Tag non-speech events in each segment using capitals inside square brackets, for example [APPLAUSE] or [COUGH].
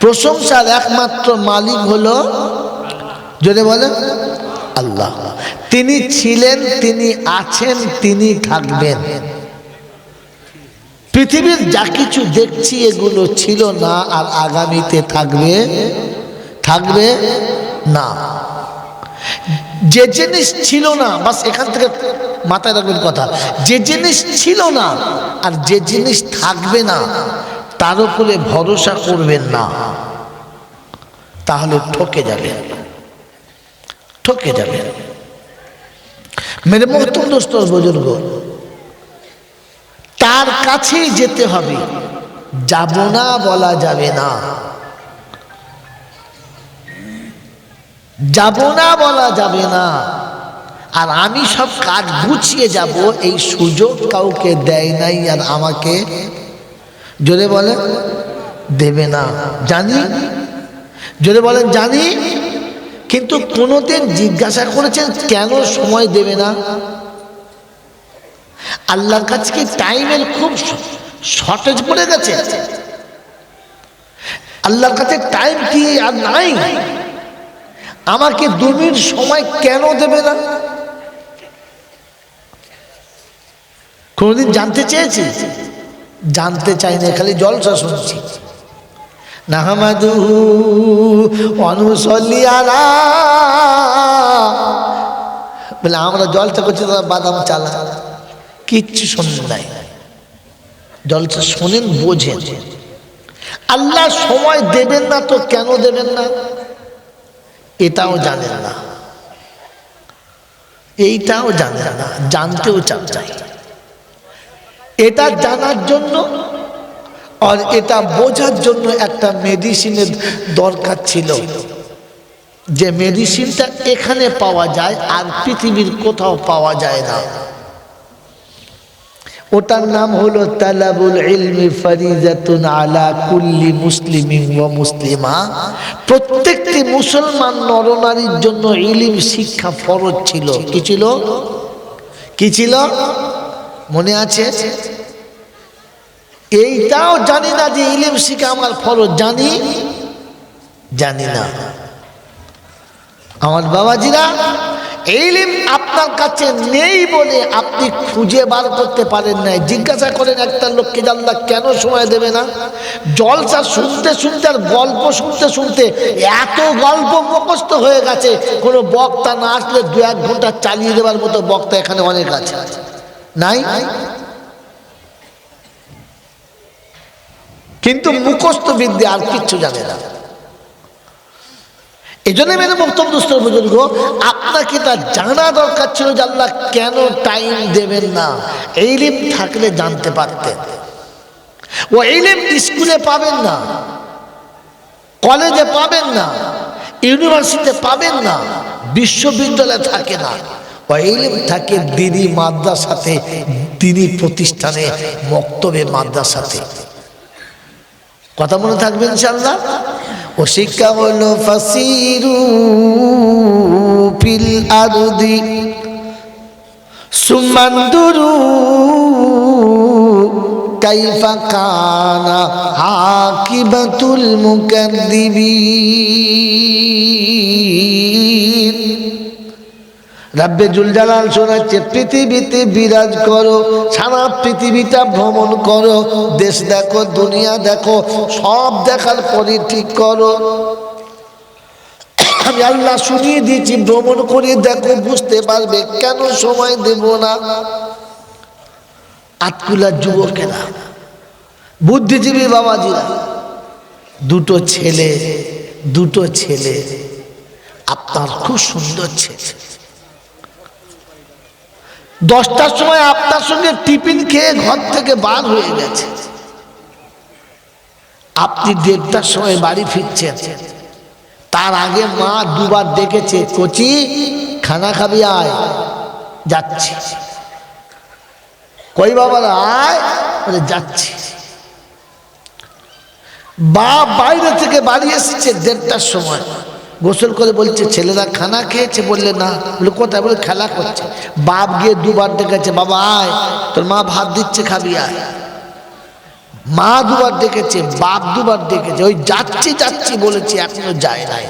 প্রশংসার একমাত্র মালিক হলো যদি বলেন আল্লাহ। তিনি ছিলেন, তিনি আছেন, তিনি থাকবেন। পৃথিবীর যা কিছু দেখছি এগুলো ছিল না আর আগামীতে থাকবে থাকবে না। যে জিনিস ছিল না, বাস এখান থেকে মাথায় রাখবেন কথা, যে জিনিস ছিল না আর যে জিনিস থাকবে না তার উপরে ভরসা করবেন না, তাহলে ঠকে যাবেন। ঠকে যাবেন। মেরে মহত্তম দোস্ত, বুজুর্গ, তার কাছেই যেতে হবে। যাব না বলা যাবে না। যাব না বলা যাবে না। আর আমি সব কাজ গুছিয়ে যাব, এই সুযোগ কাউকে দেয় নাই আর আমাকে জোরে বলে, দেবে না, জানি। জোরে বলেন জানি, কিন্তু কোনোদিন জিজ্ঞাসা করেছেন কেন সময় দেবে না? আল্লাহর কাছে কি টাইমের খুব শর্টেজ পড়ে গেছে? আল্লাহর কাছে টাইম কি আর নাই? আমাকে দু মিনিট সময় কেন দেবে না? কোনোদিন জানতে চেয়েছি জানতে চাই না, খালি জলসা শুনছি। নাহমাদু অনুসলিয়ারা বলে, আমরা জলসা করছি তারা বাদাম চালা। কিচ্ছু শোনেন নাই। জলসা শোনেন, বোঝেন। আল্লাহ সময় দেবেন না তো কেন দেবেন না? এটাও জানেন না। এইটাও জানেন না, জানতেও চান চাই এটা জানার জন্য আর এটা বোঝার জন্য একটা মেডিসিনের দরকার ছিল। যে মেডিসিনটা এখানে পাওয়া যায় আর পৃথিবীর কোথাও পাওয়া যায় না। ওটার নাম হলো তালাবুল ইলমি ফরিজাতুন আলা কুল্লি মুসলিমিন ওয়া মুসলিমা। প্রত্যেকটি মুসলমান নরনারীর জন্য ইলিম শিক্ষা ফরজ ছিল। কি ছিল? কি ছিল? মনে আছে? এইটাও জানি না যে ইলিম শিখে আমার ফরজ জানি? জানি না। আমার বাবাজিরা, ইলিম আপনার কাছে নেই বলে আপনি খুঁজে বার করতে পারেন না জিজ্ঞাসা করেন একটা লোককে জানলা কেন সময় দেবে না? জলসা শুনতে শুনতে আর গল্প শুনতে শুনতে এত গল্প মুখস্থ হয়ে গেছে, কোনো বক্তা না আসলে দু এক ঘণ্টা চালিয়ে দেওয়ার মতো বক্তা এখানে অনেক আছে। নাই? কিন্তু মুখস্থ বিদ্যা আর কিচ্ছু জানে না। এই জন্য মেরে বক্তব্য দুস্থ বুজুর্গ, আপনাকে তা জানা দরকার ছিল যে আল্লাহ কেন টাইম দেবেন না। এইলিম থাকলে জানতে পারতেন। ও এইলিম স্কুলে পাবেন না। কলেজে পাবেন না। ইউনিভার্সিটিতে পাবেন না। বিশ্ববিদ্যালয়ে থাকে না। ইলিম থাকে দিনী মাদ্রাসাতে, দিনী প্রতিষ্ঠানে, মক্তবে মাদ্রাসাতে। কথা মনে থাকবে ইনশাল্লাহ ও শিক্ষা হলো ফাসিরু ফিল আরদি সুমান্দুরু কাইফা কানা আকিবাতুল মুকাদ্দিবিন। রাব্বে জুলজালাল শোনাচ্ছে, পৃথিবীতে বিরাজ করো, সারা পৃথিবীটা ভ্রমণ করো, দেশ দেখো, দুনিয়া দেখো, সব দেখার পরে ঠিক করো। আমি আল্লাহ শুনিয়ে দিয়েছি, ভ্রমণ করে দেখো, বুঝতে পারবে, কেন সময় দেব না? আতকুলার যুবকেরা বুদ্ধিজীবী বাবাজিরা, দুটো ছেলে দুটো ছেলে, আপনার খুব সুন্দর ছেলে। দশটার সময় আপনার সঙ্গে টিফিন খেয়ে ঘর থেকে বার হয়ে গেছে। আপনি দেড়টার সময় বাড়ি ফিরছেন। তার আগে মা দুবার দেখেছে কচি, খানা খাবি আয়। যাচ্ছি। কই বাবার, আয়। বলে, যাচ্ছি। বা বাইরে থেকে বাড়ি এসেছে দেড়টার সময়। গোসল করে বলছে, ছেলেরা খানা খেয়েছে? বললে, না। বলে, কোথায়? বলে, খেলা করছে। বাপ গিয়ে দুবার ডেকেছে, বাবা, আয়, তোর মা ভাত দিচ্ছে, খাবি, আয়। মা দুবার ডেকেছে, বাপ দুবার ডেকেছে, ওই যাচ্ছি যাচ্ছি, বলেছি, এখনও যায় নাই।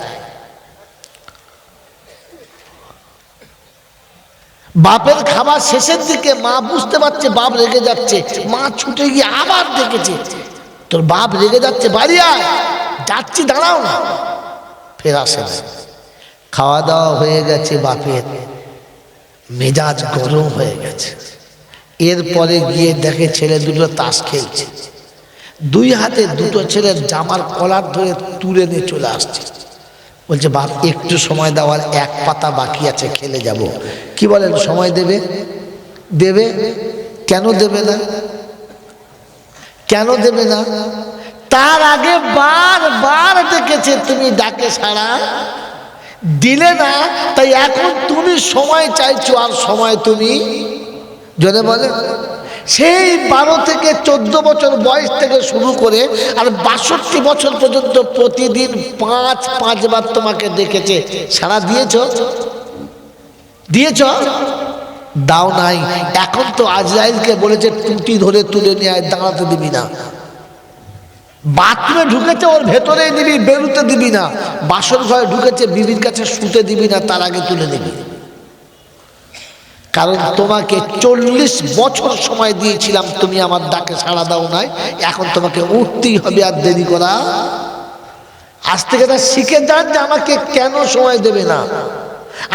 বাপের খাবার শেষের দিকে মা বুঝতে পারছে, বাপ রেগে যাচ্ছে। মা ছুটে গিয়ে আবার ডেকেছে, তোর বাপ রেগে যাচ্ছে, বাড়ি আয়, যাচ্ছি, দাঁড়াও না। ফের আসে না। খাওয়া দাওয়া হয়ে গেছে বাপের। মেজাজ গরম হয়ে গেছে। এরপরে গিয়ে দেখে ছেলে দুটো তাস খেলছে। দুই হাতে দুটো ছেলের জামার কলার ধরে তুলে নিয়ে চলে আসছে। বলছে, বাপ, একটু সময় দেওয়ার এক পাতা বাকি আছে, খেলে যাব। কি বলেন, সময় দেবে? দেবে? কেন দেবে না? কেন দেবে না? তার আগে বার বার ডেকেছে তুমি ডাকে সাড়া দিলে না, তাই এখন তুমি সময় চাইছো আর সময় তুমি। জনে বলে। সেই বারো থেকে চোদ্দ বছর বয়স থেকে শুরু করে আর বাষট্টি বছর পর্যন্ত প্রতিদিন পাঁচ, পাঁচবার তোমাকে দেখেছে। সারা দিয়েছ? দিয়েছ? দাও নাই। এখন তো আজরাইলকে বলেছে টুটি ধরে তুলে নিয়ে দাঁড়াতে দিবি না। বাথরুমে ঢুকেছে, ওর ভেতরেই দিবি, বেরুতে দিবি না। বাসর ঘরে ঢুকেছে, বিবির কাছে শুতে দিবি না, তার আগে তুলে দিবি কারণ তোমাকে চল্লিশ বছর সময় দিয়েছিলাম, তুমি আমার ডাকে সাড়া দাও নাই, এখন তোমাকে উঠতেই হবে আর দেরি করা। আজ থেকে তা শিখে যান যে আমাকে কেন সময় দেবে না।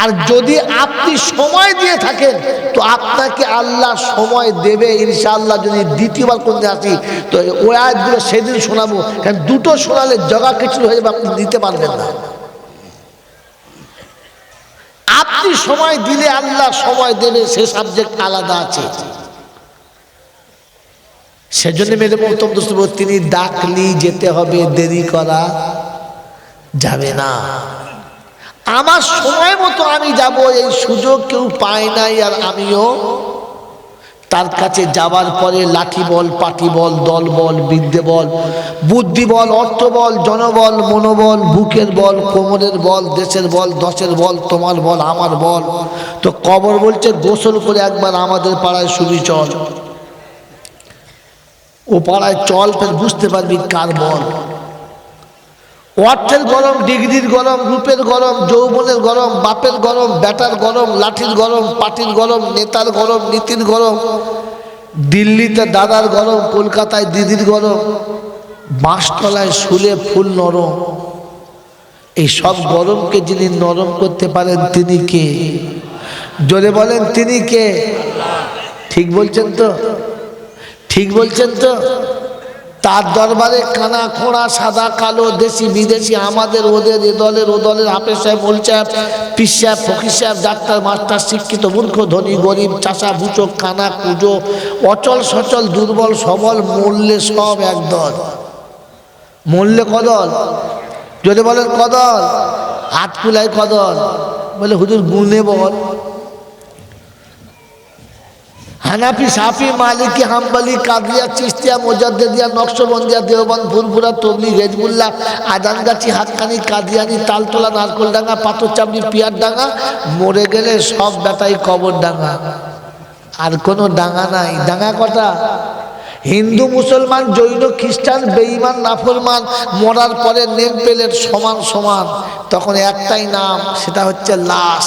আর যদি আপনি সময় দিয়ে থাকেন, তো আপনাকে আল্লাহ সময় দেবে, ইনশাআল্লাহ যদি দ্বিতীয়বার কোন দিন আসি, তো ওই আয়াতগুলো সেদিন শোনাবো। কারণ দুটো শোনালে জগা কিছু হয়ে যাবে, আপনি দিতে পারবেন না। আপনি সময় দিলে আল্লাহ সময় দেবে, সে সাবজেক্ট আলাদা আছে। সেজন্য মেরে মহতম দোস্ত তিনি ডাকলি যেতে হবে, দেরি করা যাবে না। আমার সময় মতো আমি যাব, এই সুযোগ কেউ পায় নাই আর আমিও। তার কাছে যাবার পরে লাঠি বল, পাটি বল, দল বল, বিদ্যে বল, বুদ্ধি বল, অর্থ বল, জনবল, মনোবল, বুকের বল, কোমরের বল, দেশের বল, দশের বল, তোমার বল, আমার বল। তো কবর বলছে, গোসল করে একবার আমাদের পাড়ায় শুনি চল। ও পাড়ায় চল, ফের বুঝতে পারবি কার বল। অর্থের গরম, ডিগ্রির গরম, রূপের গরম, যৌবনের গরম, বাপের গরম ব্যাটার গরম, লাঠির গরম, পাটির গরম, নেতার গরম, নীতির গরম, দিল্লিতে দাদার গরম, কলকাতায় দিদির গরম, বাঁশতলায় শুলে ফুল নরম। এই সব গরমকে যিনি নরম করতে পারেন, তিনি কে? জোরে বলেন, তিনি কে? ঠিক বলছেন তো? ঠিক বলছেন তো? তার দরবারে কানা খোঁড়া, সাদা, কালো, দেশি, বিদেশি, আমাদের, ওদের, এ দলের, ও দলের, হাফেজ সাহেব মোল সাহেব পিস সাহেব, ফকির সাহেব, ডাক্তার, মাস্টার, শিক্ষিত, মূর্খ, ধনী, গরিব, চাষা বুচক কানা, কুজো, অচল, সচল, দুর্বল, সবল মূল্যে সব একদল মূল্যে কদল? যদি বলেন কদল, হাত কদল, বলে হুজুর গুনে বল। হানাফি, সাফি, মালিকি, হাম্বালি কাদিয়া চিস্তিয়া মোজাদ্দেদিয়া নকশবন্দিয়া দেওবান ফুরফুরা, তবলি, হেজবুল্লাহ, আদানগাছি, হাতখানি, কাদিয়ানি, তালতলা, নারকোলডাঙ্গা পাথরচামড়ি পিয়ারডাঙ্গা, মরে গেলে সব বেটাই কবর ডাঙ্গা আর কোনো ডাঙ্গা নাই। ডাঙ্গা কটা? হিন্দু, মুসলমান, জৈন, খ্রিস্টান, বেঈমান, নাফরমান, মরার পরে নেম পেলের সমান সমান। তখন একটাই নাম, সেটা হচ্ছে লাশ।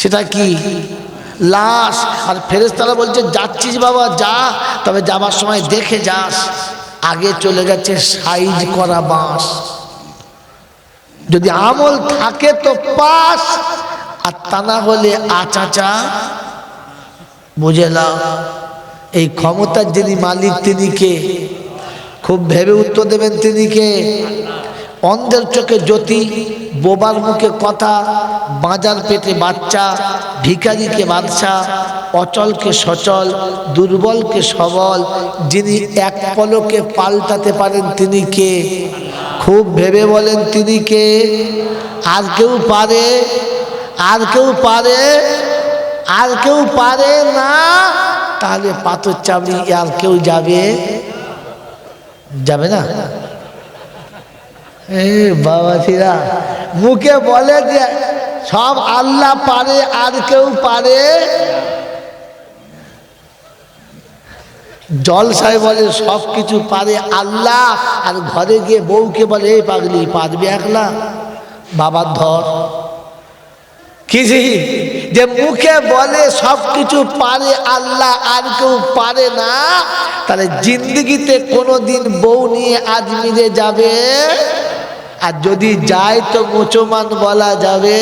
সেটা কি? লাশ। আর ফেরেস্তারা বলছে, যাচ্ছিস বাবা, যা, তবে যাবার সময় দেখে যাস। আগে চলে গেছে সাইজ করা বাঁশ। যদি আমল থাকে তো পাস, আর তা না হলে আচাচা, বুঝে নাও। এই ক্ষমতার যিনি মালিক তিনি কে? খুব ভেবে উত্তর দেবেন তিনি কে? অন্ধের চোখে জ্যোতি, বোবার মুখে কথা, বাজার পেটে বাচ্চা, ভিখারিকে বাদশা, অচলকে সচল, দুর্বলকে সবল, যিনি এক পলকে পাল্টাতে পারেন তিনি কে? খুব ভেবে বলেন তিনি কে? আর কেউ পারে? আর কেউ পারে? আর কেউ পারে না? তাহলে পাথর চাবড়ি আর কেউ যাবে? যাবে না? এ বাবা ছিরা মুখে বলে যে সব আল্লাহ পারে, আর কেউ পারে? জলসায় বলে সব কিছু পারে আল্লাহ, আর ঘরে গিয়ে বউকে বলে, এই পাগলি, পারবে একলা? বাবার ধর। কি যে মুখে বলে সব কিছু পারে আল্লাহ, আর কেউ পারে না, তাহলে জিন্দগিতে কোনোদিন বউ নিয়ে আজমিরে যাবে? আর যদি যায় তো মুসলমান বলা যাবে,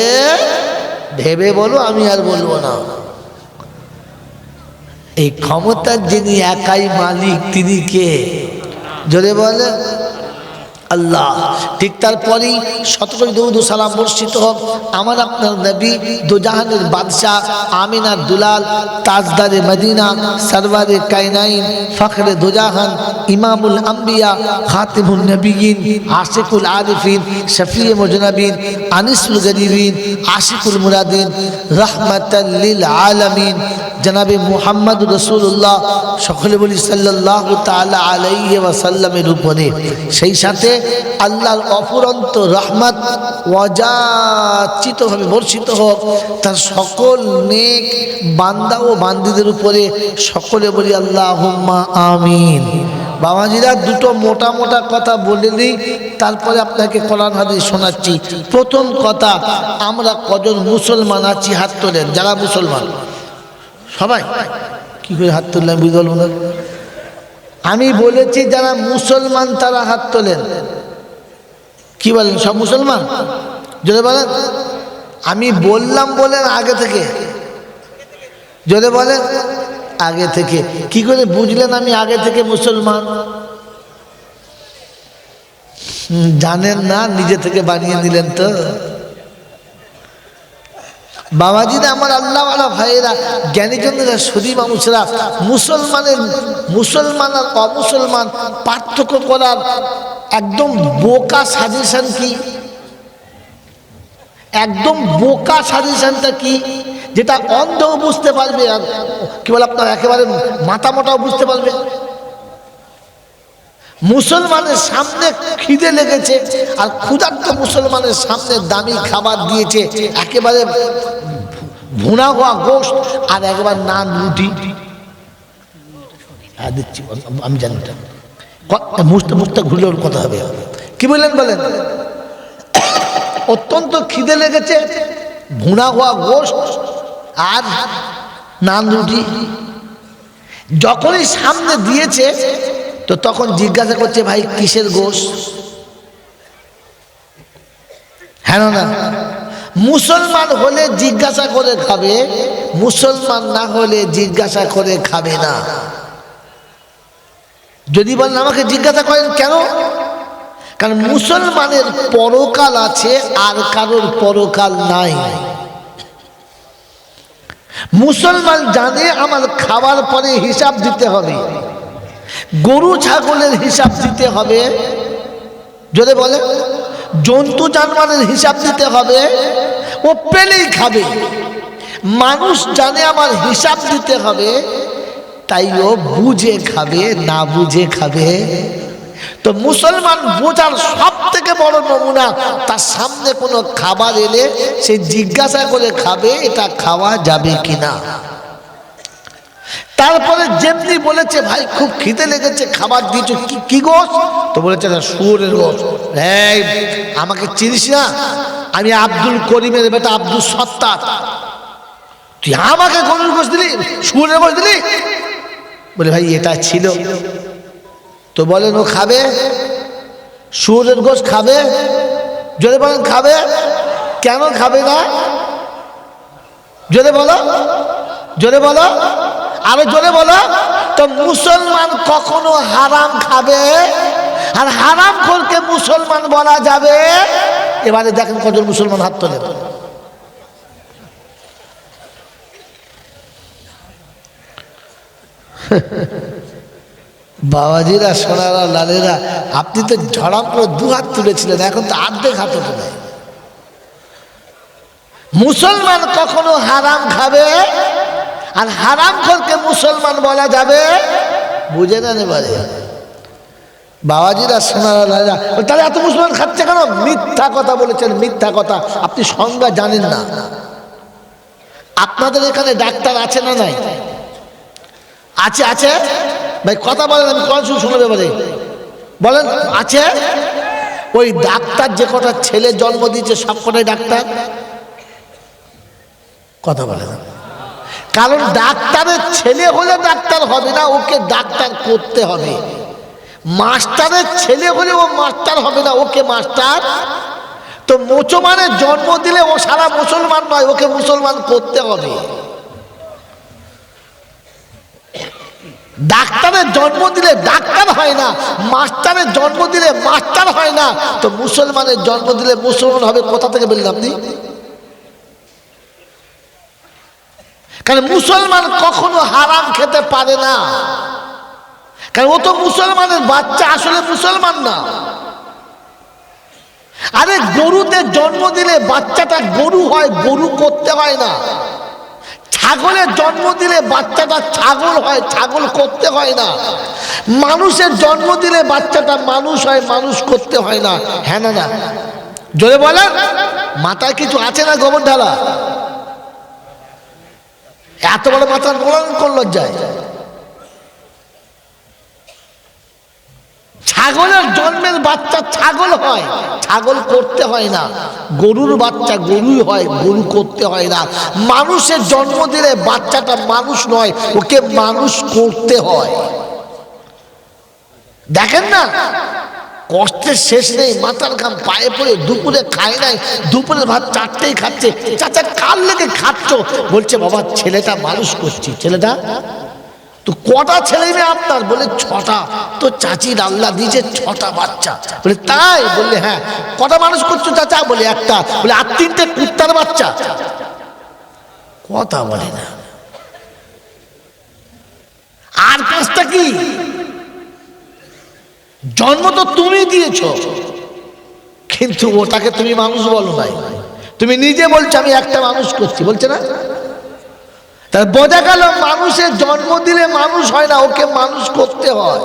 ভেবে বলো, আমি আর বলব না। এই ক্ষমতার যিনি একাই মালিক, তিনি কে? জোরে বলে আল্লাহ। ঠিক তারপরেই শতকরি দৌদ সালাম বর্ষিত হোক। আমার আপনার নবী দুজাহানের বাদশাহ আমিনার দুলাল, তাজদারে মদিনা সরবারে কাইনাইন, ফখরে দুজাহান, ইমামুল আম্বিয়া খাতিমুল নবীন, আশিকুল আরিফিন, শফিয়ে মুজনবিন, আনিসুল গরিবিন আশিকুল মুরাদিন রহমতাল্লিল আলমিন। জনাবে মুহাম্মদ রসুল্লাহ সকলে বলি সাল্লাহ তালা আলাইহি ওয়াসাল্লামের উপরে। সেই সাথে আল্লাহর অফুরন্ত রহমত অযাচিতভাবে বর্ষিত হোক, তার সকল নেক বান্দা ও বান্দিদের উপরে সকলে বলি আল্লাহ আমিন। বাবাজিরা, দুটো মোটা মোটা কথা বলে নিই তারপরে আপনাকে কোরআন হাদিস শোনাচ্ছি। প্রথম কথা, আমরা কজন মুসলমান আছি, হাত তোলেন, যারা মুসলমান? সবাই? কি করে হাত তুললাম না? আমি বলেছি যারা মুসলমান তারা হাত তোলেন। কি বলেন, সব মুসলমান? যদি বলেন। আমি বললাম বলেন আগে থেকে। যদি বলেন, আগে থেকে। কি করে বুঝলেন আমি আগে থেকে মুসলমান? জানেন না, নিজে থেকে বানিয়ে দিলেন তো। বাবাজিরা আমার আল্লাহ আল্লাহওয়ালা ভাইয়েরা, জ্ঞানীজনরা, সুদী মানুষরা, মুসলমানের, মুসলমান আর অমুসলমান পার্থক্য করার একদম বোকা সাজেশন কি? একদম বোকা সাজেশনটা কি? যেটা অন্ধও বুঝতে পারবে আর কি বলে আপনার, একেবারে মাথা মোটাও বুঝতে পারবে। মুসলমানের সামনে খিদে লেগেছে আর ক্ষুধার্ত মুসলমানের সামনে দামি খাবার দিয়েছে। একেবারে ভুনা হওয়া গোষ্ঠ আর একবার নান রুটি হ্যাঁ দিচ্ছি। আমি জানি। ক- মুখটা মুখটা ঘুরলে ওর কথা হবে। কি বললেন বলেন? অত্যন্ত খিদে লেগেছে ভুনা হওয়া গোষ্ঠ আর নান রুটি যখনই সামনে দিয়েছে তো তখন জিজ্ঞাসা করছে, ভাই, কিসের গোশ? হ্যাঁ না মুসলমান হলে জিজ্ঞাসা করে খাবে, মুসলমান না হলে জিজ্ঞাসা করে খাবে না। যদি বলেন, আমাকে জিজ্ঞাসা করেন কেন? কারণ মুসলমানের পরকাল আছে, আর কারোর পরকাল নাই। মুসলমান জানে আমার খাবার পরে হিসাব দিতে হবে। গরু ছাগলের হিসাব দিতে হবে। যদি বলে। জন্তু জানোয়ারের হিসাব দিতে হবে। ও পেলেই খাবে। মানুষ জানে আমার হিসাব দিতে হবে, তাই ও বুঝে খাবে, না বুঝে খাবে। তো মুসলমান বোঝার সব থেকে বড় নমুনা, তার সামনে কোনো খাবার এলে সে জিজ্ঞাসা করে খাবে, এটা খাওয়া যাবে কিনা। তারপরে যেমনি বলেছে, ভাই, খুব খিদে লেগেছে, খাবার দিয়েছ, কি কি গোস তো বলেছে না সুরের গোস এই, আমাকে চিনিস না? আমি আব্দুল করিমের বেটা আব্দুল সত্তার। তুই আমাকে গরুর গোস দিলি? সুরের গোস দিলি? বলে, ভাই, এটা ছিল। তো বলেন, ও খাবে? সুরের গোস খাবে? যদি বলেন, খাবে? কেন খাবে না? জোরে বলো। জোরে বলো। আরও জোরে বলো। তো মুসলমান কখনো হারাম খাবে? আর হারাম করকে মুসলমান বলা যাবে? এবারে দেখেন কজন মুসলমান হাত তোলে বাবাজিরা, সোনারা, লালেরা, আপনি তো ঝড়াম করে দু হাত তুলেছিলেন, এখন তো আর্ধেক হাত তোলে মুসলমান কখনো হারাম খাবে? আর হারাম করকে মুসলমান বলা যাবে? বুঝে না এবারে বাবাজিরা, সোনারা তাহলে এত মুসলমান খাচ্ছে কেন? মিথ্যা কথা বলেছেন, মিথ্যা কথা। আপনি সংজ্ঞা জানেন না। আপনাদের এখানে ডাক্তার আছে না নাই? আছে আছে? ভাই, কথা বলেন, আমি কোন শুনে শুনবে বলে বলেন, আছে? ওই ডাক্তার যে কটা ছেলে জন্ম দিয়েছে, সব কটাই ডাক্তার? কথা বলে না কারণ ডাক্তারের ছেলে হলে ডাক্তার হবে না, ওকে ডাক্তার করতে হবে। মাস্টারের ছেলে হলে ও মাস্টার হবে না, ওকে মাস্টার। তো মুসলমানের জন্ম দিলে ও সারা মুসলমান নয়, ওকে মুসলমান করতে হবে। ডাক্তারের জন্ম দিলে ডাক্তার হয় না, মাস্টারের জন্ম দিলে মাস্টার হয় না। তো মুসলমানের জন্ম দিলে মুসলমান হবে, কোথা থেকে বললাম আপনি কারণ মুসলমান কখনো হারাম খেতে পারে না। কারণ ও তো মুসলমানের বাচ্চা, আসলে মুসলমান না। আরে গরুতে জন্ম দিলে বাচ্চাটা গরু হয়, গরু করতে হয় না। ছাগলের জন্ম দিলে বাচ্চাটা ছাগল হয়, ছাগল করতে হয় না। মানুষের জন্ম দিলে বাচ্চাটা মানুষ হয়, মানুষ করতে হয় না। হ্যাঁ না। জোরে বলেন, মাথায় কিছু আছে না গোবর ঢালা? এত বড় মাথার গোলান কোন লজ্জায়? ছাগলের জন্মের বাচ্চা ছাগল হয়, ছাগল করতে হয় না। গরুর বাচ্চা গরুই হয়, গরু করতে হয় না। মানুষের জন্ম দিলে বাচ্চাটা মানুষ নয়, ওকে মানুষ করতে হয়। দেখেন না? কষ্টের শেষ নেই, মাথার ঘাম, পায়ে পড়ে, দুপুরে খায় নাই দুপুরের ভাত চারটেই খাচ্ছে। চাচা, কার লেগে খাচ্ছ? বলছে, বাবা, ছেলেটা মানুষ করছি। ছেলেটা? তো কটা ছেলে মেয়ে আপনার? বলে, ছটা। তো চাচির আল্লাহ দিয়েছে ছটা বাচ্চা। বলে, তাই? বললে হ্যাঁ। কটা মানুষ করছ চাচা? বলে, একটা। বলে, আর তিনটে কুত্তার বাচ্চা। কথা বলে না। আর পাঁচটা কি? জন্ম তো তুমি দিয়েছ। কিন্তু ওটাকে তুমি মানুষ বলো নাই। তুমি নিজে বলছো, আমি একটা মানুষ করছি। বলছে না? তার বোঝা গেল মানুষের জন্ম দিলে মানুষ হয় না, ওকে মানুষ করতে হয়।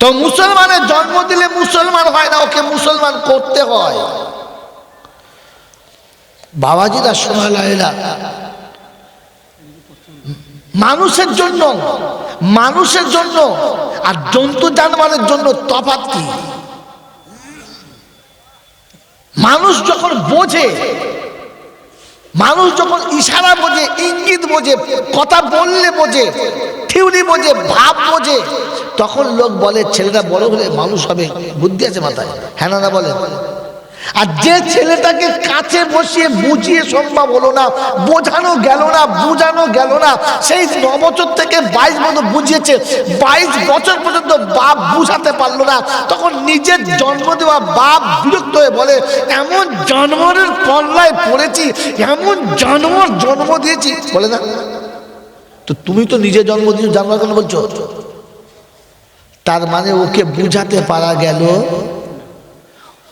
তো মুসলমানের জন্ম দিলে মুসলমান হয় না, ওকে মুসলমান করতে হয়। বাবাজি বাবাজিরা শোনা লাইলা মানুষের জন্য মানুষের জন্য আর জন্তু জানোয়ারের জন্য তফাত কি? মানুষ যখন বোঝে, মানুষ যখন ইশারা বোঝে, ইঙ্গিত বোঝে, কথা বললে বোঝে থিউরি বোঝে, ভাব বোঝে, তখন লোক বলে ছেলেটা বড় হলে মানুষ হবে। বুদ্ধি আছে মাথায়। হ্যাঁ না বলে? আর যে ছেলেটাকে কাছে বসিয়ে বুঝিয়ে সম্ভব হলো না, বোঝানো গেল না, বুঝানো গেল না, সেই ন বছর থেকে বাইশ বছর বুঝিয়েছে, বাইশ বছর পর্যন্ত বাপ বুঝাতে পারল না। তখন নিজের জন্ম দেওয়া বাপ বিরক্ত হয়ে বলে, এমন জন্মের পল্লায় পড়েছি, এমন জন্মর জন্ম দিয়েছি। বলে না। তো তুমি তো নিজে জন্ম দিয়ে জানোয়ার কেন বলছো? তার মানে ওকে বুঝাতে পারা গেল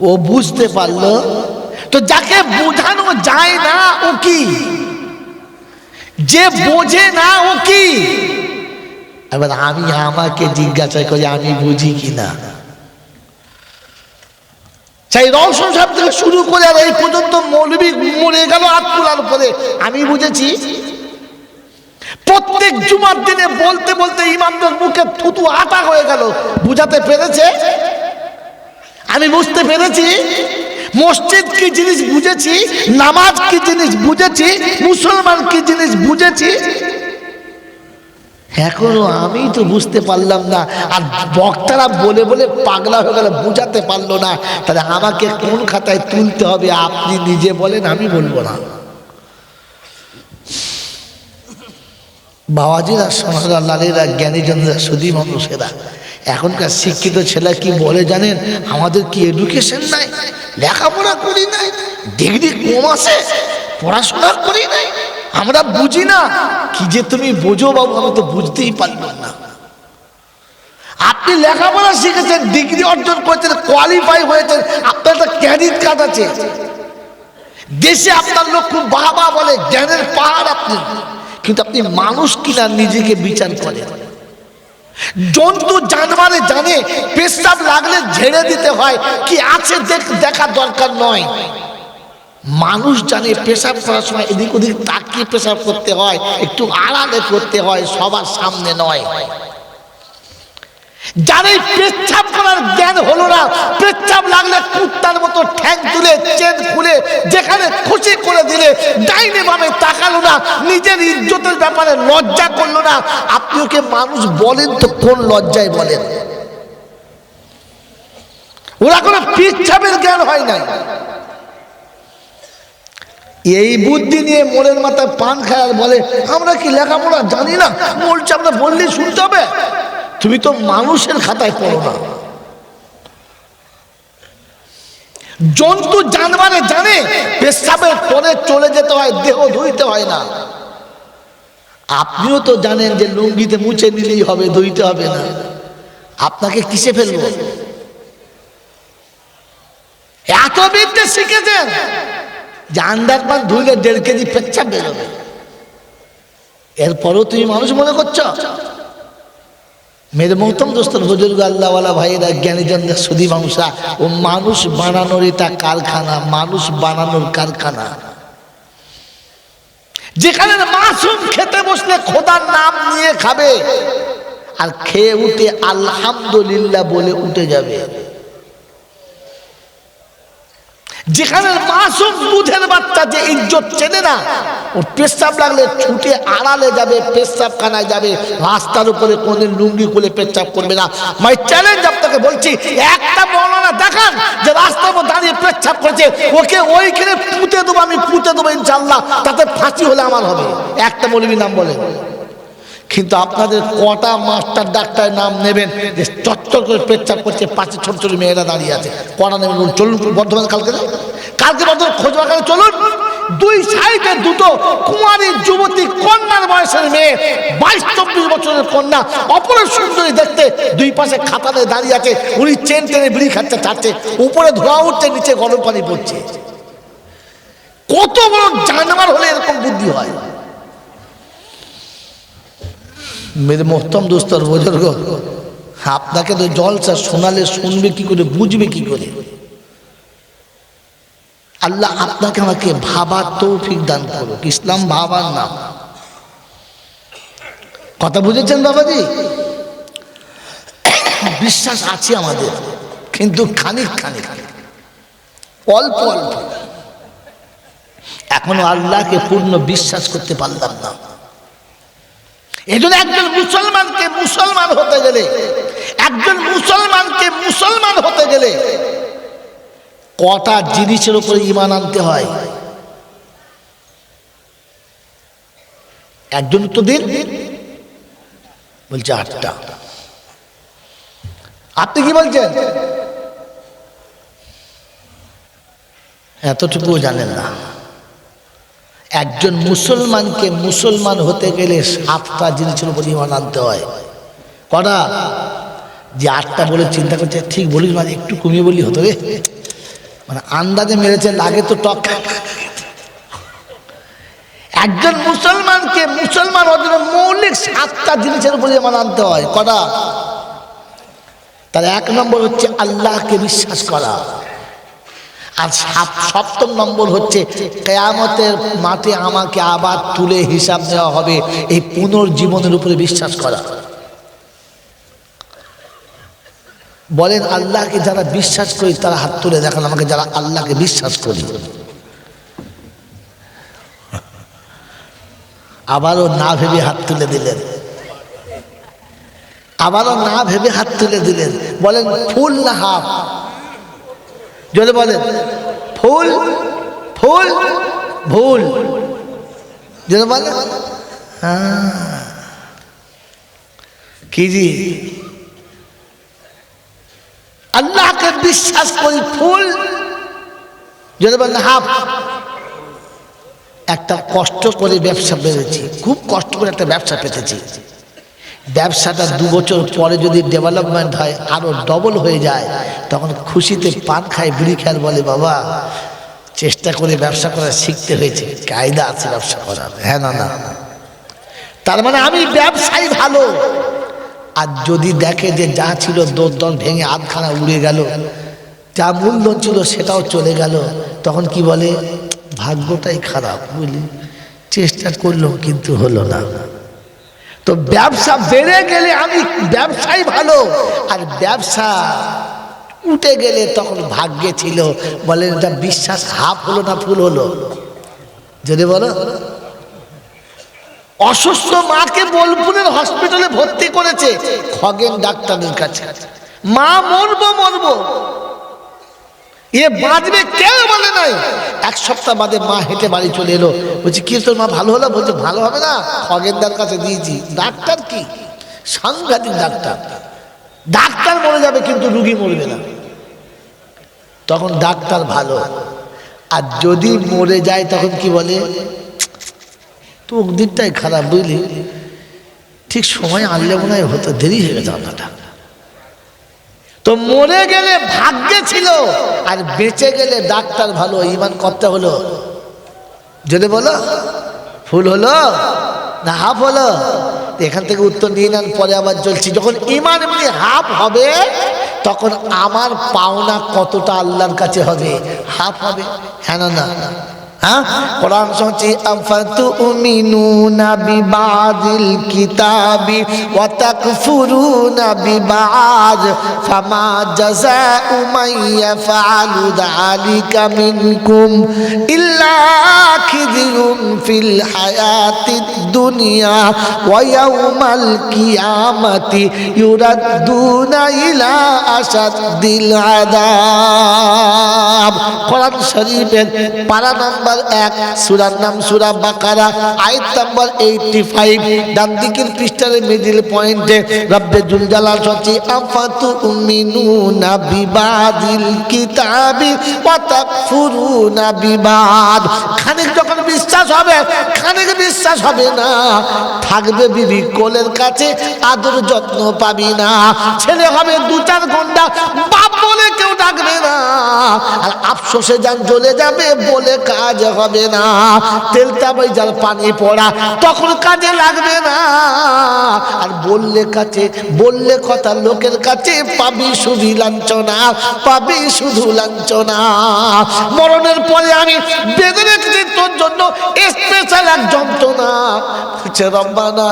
ও বুঝতে পারল। তো যাকে বোঝানো যায় না, ও কি? যে বোঝে না, ও কি? এবার আমি আমাকে জিজ্ঞাসা করি, আমি বুঝি কি না সেই রওশন সাহেব থেকে শুরু করে আর এই পর্যন্ত মৌলবী মরে গেল আত্মুলার উপরে। আমি বুঝেছি। প্রত্যেক জুমার দিনে বলতে বলতে ইমামদের মুখে থুতু আটা হয়ে গেল। বুঝাতে পেরেছে? আমি বুঝতে পেরেছি। মসজিদ কি জিনিস বুঝেছি, নামাজ কি জিনিস বুঝেছি, মুসলমান কি জিনিস বুঝেছি? এখনও আমি তো বুঝতে পারলাম না, আর বক্তারা বলে বলে পাগলা হয়ে গেল বুঝাতে পারল না। তাহলে আমাকে কোন খাতায় তুলতে হবে? আপনি নিজে বলেন, আমি বলব না। বাবাজিরা সমাজরা লালেরা জ্ঞানীজনরা সুদী মানুষেরা। এখনকার শিক্ষিত ছেলে কি বলে জানেন? আমাদের কি এডুকেশন নাই? লেখাপড়া করি নাই? ডিগ্রি কম আছে? পড়াশোনা করি নাই? আমরা বুঝি না। কি যে তুমি বোঝো বাবু, আমি তো বুঝতেই পারলাম না। আপনি লেখাপড়া শিখেছেন ডিগ্রি অর্জন করেছেন কোয়ালিফাই হয়েছেন, আপনার একটা ক্রেডিট কার্ড আছে। দেশে আপনার লোক খুব বাবা বলে, জ্ঞানের পাহাড় আপনি। কিন্তু আপনি মানুষ কিনা নিজেকে বিচার করেন। জন্তু জানোয়ারে জানে, পেশাব লাগলে ঝেড়ে দিতে হয়, কি আছে দেখ- দরকার নয়। মানুষ জানে পেশাব করার সময় এদিক ওদিক তাকিয়ে পেশাব করতে হয়, একটু আড়ালে করতে হয়, সবার সামনে নয়। এই পেচ্ছাপ করার জ্ঞান হলো না, পেচ্ছাপ লাগলে কুত্তার মতো ঠ্যাং তুলে, চেন খুলে, যেখানে খুশি করে দিলে, ডাইনে ভাবে তাকালো না, নিজের ইজ্জতের ব্যাপারে লজ্জা করল না। আপনি ওকে মানুষ বলেন তো, কোন লজ্জায় বলেন? ওরা কোনো পিচ্ছাপের জ্ঞান হয় নাই। এই বুদ্ধি নিয়ে মোড়ের মাথায় পান খায় আর বলে, আমরা কি লেখাপড়া জানি না? বলছে, আমরা বললেই শুনতে হবে। তুমি তো মানুষের খাতায় পড়ো না। জন্তু জানবারে জানে, পেশাবের পরে চলে যেতে হয়, দেহ ধুইতে হয় না। আপনিও তো জানেন যে লুঙ্গিতে মুছে নিলেই হবে, ধুইতে হবে না। আপনাকে কিসে ফেলব? এত বিদ্যে শিখেছেন যে আন্দাজ পান ধুইলে দেড় কেজি পেচ্ছাপ বেরোবে। এরপরও তুমি মানুষ মনে করছ? মেরে মৌতম দোস্তর বুজুর্গ আল্লাহওয়ালা ভাইয়েরা জ্ঞানীজন সুদী মাংসা ও মানুষ বানানোর এটা কারখানা, মানুষ বানানোর কারখানা। যেখানে মাসুম খেতে বসলে খোদার নাম নিয়ে খাবে, আর খেয়ে উঠে আলহামদুলিল্লাহ বলে উঠে যাবে। যেখানে মাসুম দুধের বাচ্চা যে ইজ্জত চেনে না, ওর পেশাব লাগলে ছুটে আড়ালে যাবে পেশাব খানায় যাবে, রাস্তার উপরে কোনদিন লুঙ্গি খুলে পেশাব করবে না। মাই চ্যালেঞ্জ আপনাকে বলছি, একটা মৌলানা দেখান যে রাস্তার উপর দাঁড়িয়ে পেশাব করেছে, ওকে ওইখানে পুঁতে দেবো, আমি পুঁতে দেবো ইনশাল্লাহ, তাতে ফাঁসি হলে আমার হবে। একটা বলবি নাম বলেন। কিন্তু আপনাদের কটা মাস্টার ডাক্তারের নাম নেবেন? যে চচ্চর করে পেচ্ছাপ করছে পাঁচে ছোট ছোট মেয়েরা দাঁড়িয়ে আছে। কটা নেবেন চলুন বর্ধমান কালকে। কালকে বর্ধমান খোঁজ বাগানে চলুন। দুই সাইডে দুটো কুমারী যুবতী কন্যার বয়সের মেয়ে, বাইশ চব্বিশ বছরের কন্যা অপরের সুন্দরী দেখতে দুই পাশে খাতাতে দাঁড়িয়ে আছে। উনি চেন টেনে বিড়ি খাচ্ছে, ছাড়ছে। উপরে ধোয়া উঠছে, নিচে গরম পানি পড়ছে। কত বড় জানোয়ার হলে এরকম বুদ্ধি হয়? মেরে মোহতম দোস্তর বুজুর্গ, আপনাকে তো জলসা শোনালে শুনবে কি করে, বুঝবে কি করে? আল্লাহ আপনাকে আমাকে ভাবার তৌফিক দান করুক, ইসলাম ভাবার নাম। কথা বুঝেছেন বাবাজি? বিশ্বাস আছে আমাদের, কিন্তু খানিক খানিক, অল্প অল্প। এখনও আল্লাহকে পূর্ণ বিশ্বাস করতে পারলাম না। এই জন্য একজন মুসলমানকে মুসলমান হতে গেলে, একজন মুসলমানকে মুসলমান হতে গেলে কটা জিনিসের উপরে ইমান আনতে হয়। একজন তো দিন, বলছে আটটা। আপনি কি বলছেন? এতটুকুও জানেন না। একজন মুসলমানকে মুসলমান হতে গেলে সাতটা জিনিসের উপর ইমান আনতে হয়। কটা? যে আটটা বলে চিন্তা করছে, ঠিক বলিস মানে একটু কমিয়ে বলি হতো রে। মানে আন্দাজে মেরেছে, লাগে তো টক। একজন মুসলমানকে মুসলমান হওয়ার জন্য মৌলিক সাতটা জিনিসের উপর ইমান আনতে হয়। কটা? তার এক নম্বর হচ্ছে আল্লাহকে বিশ্বাস করা। আর সপ্তম নম্বর হচ্ছে, কেয়ামতের মাঠে আমাকে আবার তুলে হিসাব দেওয়া হবে। এই পুনর্জীবনের উপরে বিশ্বাস করা। বলেন, আল্লাহকে যারা বিশ্বাস করি, তারা হাত তুলে দেখান, আমাকে যারা আল্লাহকে বিশ্বাস করি। আবারও না ভেবে হাত তুলে দিলেন। আবারও না ভেবে হাত তুলে দিলেন। বলেন, ফুল না হাফ জোরে বলেন। ফুল ফুল, ভুল। জোরে বলেন। হ্যাঁ। কি জি? আল্লাহকে বিশ্বাস করি, ফুল। যদি বলেন, হাফ। একটা কষ্ট করে ব্যবসা পেয়েছি খুব কষ্ট করে একটা ব্যবসা পেতেছি। ব্যবসাটা দু বছর পরে যদি ডেভেলপমেন্ট হয়, আরও ডবল হয়ে যায়, তখন খুশিতে পান খায়, বিড়ি খায় বলে, বাবা, চেষ্টা করে ব্যবসা করা শিখতে হয়েছে, কায়দা আছে ব্যবসা করার। হ্যাঁ না না তার মানে আমি ব্যবসায়ী ভালো। আর যদি দেখে যে যা ছিল দোদন ভেঙে আধখানা উড়ে গেল, যা মূলধন ছিল সেটাও চলে গেল, তখন কি বলে, ভাগ্যটাই খারাপ। বুঝলি? চেষ্টা করলাম কিন্তু হলো না। তো ব্যবসা বেড়ে গেলে আমি ব্যবসাই ভালো, আর ব্যবসা উঠে গেলে তখন ভাগ্যে ছিল। বলেন, এটা বিশ্বাস হাফ হলো না ফুল হলো? যদি বলো। অসুস্থ মাকে বোলপুরের হসপিটালে ভর্তি করেছে, খগেন ডাক্তারের কাছে। মা, মরবো মরবো। এ বাঁচবে কেউ বলে নাই। এক সপ্তাহ বাদে মা হেঁটে বাড়ি চলে এলো। বলছি, কি তোর মা, ভালো হলো? বলছে, ভালো হবে না। খগেনদার কাছে দিয়েছি। ডাক্তার কি? সাংঘাতিক ডাক্তার। ডাক্তার মরে যাবে কিন্তু রুগী মরবে না। তখন ডাক্তার ভালো। আর যদি মরে যায়, তখন কি বলে? তকদিরটাই খারাপ, বুঝলি? ঠিক সময় আনলে মনে হয় হতো দেরি হয়ে গেছে আপনারটা। তো মরে গেলে ভাগ্যে ছিল আর বেঁচে গেলে ডাক্তার ভালো, ইমান করতে হলো? যদি বলো, ফুল হলো না হাফ হলো? এখান থেকে উত্তর নিয়ে নেন, পরে আবার চলছি যখন ইমান এমনি হাফ হবে, তখন আমার পাওনা কতটা আল্লাহর কাছে হবে? হাফ হবে? হ্যাঁ না না। হ্যাঁ? কোরআন শুনছি, আফাতুমিনুনা বিবাদিল কিতাবি ওয়া তাকফুরুনা বিবাদ, ফামা জাযাউ মান ইয়াফআলু যালিকা মিনকুম ইল্লা খিযুন ফিল হায়াতিদ দুনিয়া ওয়া ইয়াউমাল কিয়ামাতি ইউরাদ্দুনা ইলা আশাদ্দিল আযাব। কোরআন শরীফের পারা নাম্বার এক, সুরার নাম সুরা বাকারা, আয়াত নাম্বার এইটটি ফাইভ ডান দিকের পৃষ্ঠার মিডিল পয়েন্টে রব্বে জুল জালাল সচি আফাতু মিনুনা বিবাদিল কিতাবি, ওয়া তাকফুরুনা বিবাদ। খানিক যখন বিশ্বাস হবে, খানিক বিশ্বাস হবে না। থাকবে বিবি কোলের কাছে, আদর যত্ন পাবি না। ছেলে হবে দু চার ঘণ্টা বলে কেউ ডাকবে না। আর আফসোসে যান চলে যাবে, বলে কাজ হবে না। তেলটা যার পানি পড়া, তখন কাজে লাগবে না। আর বললে কাছে, বললে কথা লোকের কাছে, পাবি শুধু লাঞ্ছনা, পাবি শুধু লাঞ্ছনা। মরণের পরে আমি বেঁধে রেখেছি তোর জন্য স্পেশাল এক যন্ত্রণা। বলছে, রব্বানা,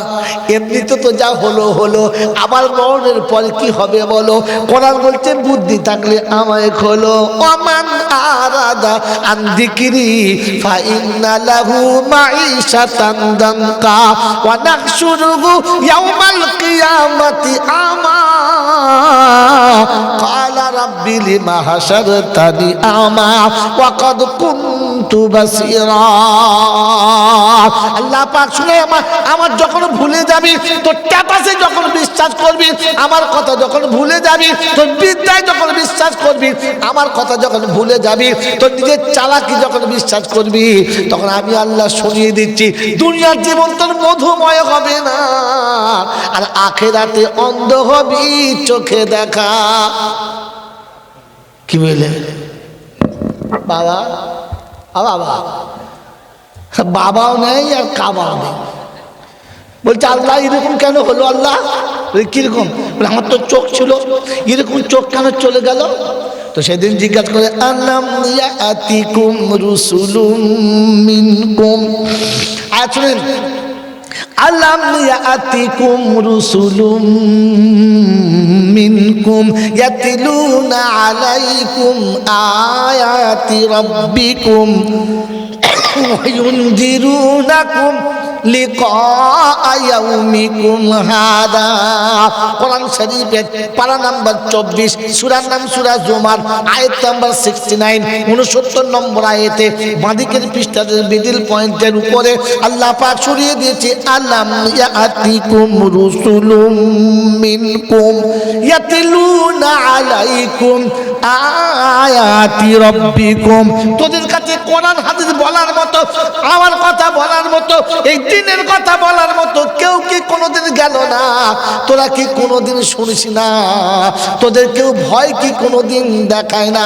এমনিতে তো যা হলো হলো। আবার মরণের পরে কি হবে বলো? কোরআন বলছে, বুদ্ধি থাকলে আমায় খোলো অমান আরাদা আন্দিকিরি ফাইন্না লাহু মাঈশাতান দানকা ওয়া নাহশুরুহু ইয়াওমাল কিয়ামাতি আমা قال رب لما حشرتني أعمى وقد كنت কুনতু আল্লাহ পাক শুনে আমার আমার যখন ভুলে যাবি, তোর ট্যাপাসে যখন বিশ্বাস করবি, আমার কথা যখন ভুলে যাবি, তোর বিদ্যায় যখন বিশ্বাস করবি, আমার কথা যখন ভুলে যাবি, তোর নিজের চালাকি যখন বিশ্বাস করবি, তখন আমি আল্লাহ শুনিয়ে দিচ্ছি, দুনিয়ার জীবন তোর মধুময় হবে না, আর আখেরাতে অন্ধ হবি চোখে দেখা। কি বলে বাবা? বাবা বাবাও নেই আর কাবাও নেই। বলছে আল্লাহ এরকম কেন হলো আল্লাহ? বলি, কীরকম? বলে, আমার তো চোখ ছিল। এরকম চোখ কেন চলে গেল? তো সেদিন জিজ্ঞাসা করে আল্লাম ইয়াতিকুম রুসুলুম মিনকুম। আর শুনেন আলাম ইয়াতিকুম রুসুলুম منكم يتلون عليكم آيات ربكم [COUGHS] وينذرونكم কোরআন শরীফের নাম্বার চব্বিশ, সুরার নাম সুরা জুমার, আয়াত নাম্বার সিক্সটি নাইন উনসত্তর নম্বর আয়েতে বাঁদিকের পৃষ্ঠার মিডিল পয়েন্টের উপরে আল্লাহ পাক সরিয়ে দিয়েছে, আলাম ইয়াতিকুম রুসুলুম মিনকুম ইয়াতিলুনা আলাইকুম আয়াতি রাব্বিকুম। তোদের কাছে কোরআন হাদিস বলার মতো, আমার কথা বলার মতো, এই দিনের কথা বলার মতো কেউ কি কোনোদিন গেল না? তোরা কি কোনোদিন শুনিস না? তোদের কেউ ভয় কি কোনোদিন দেখায় না?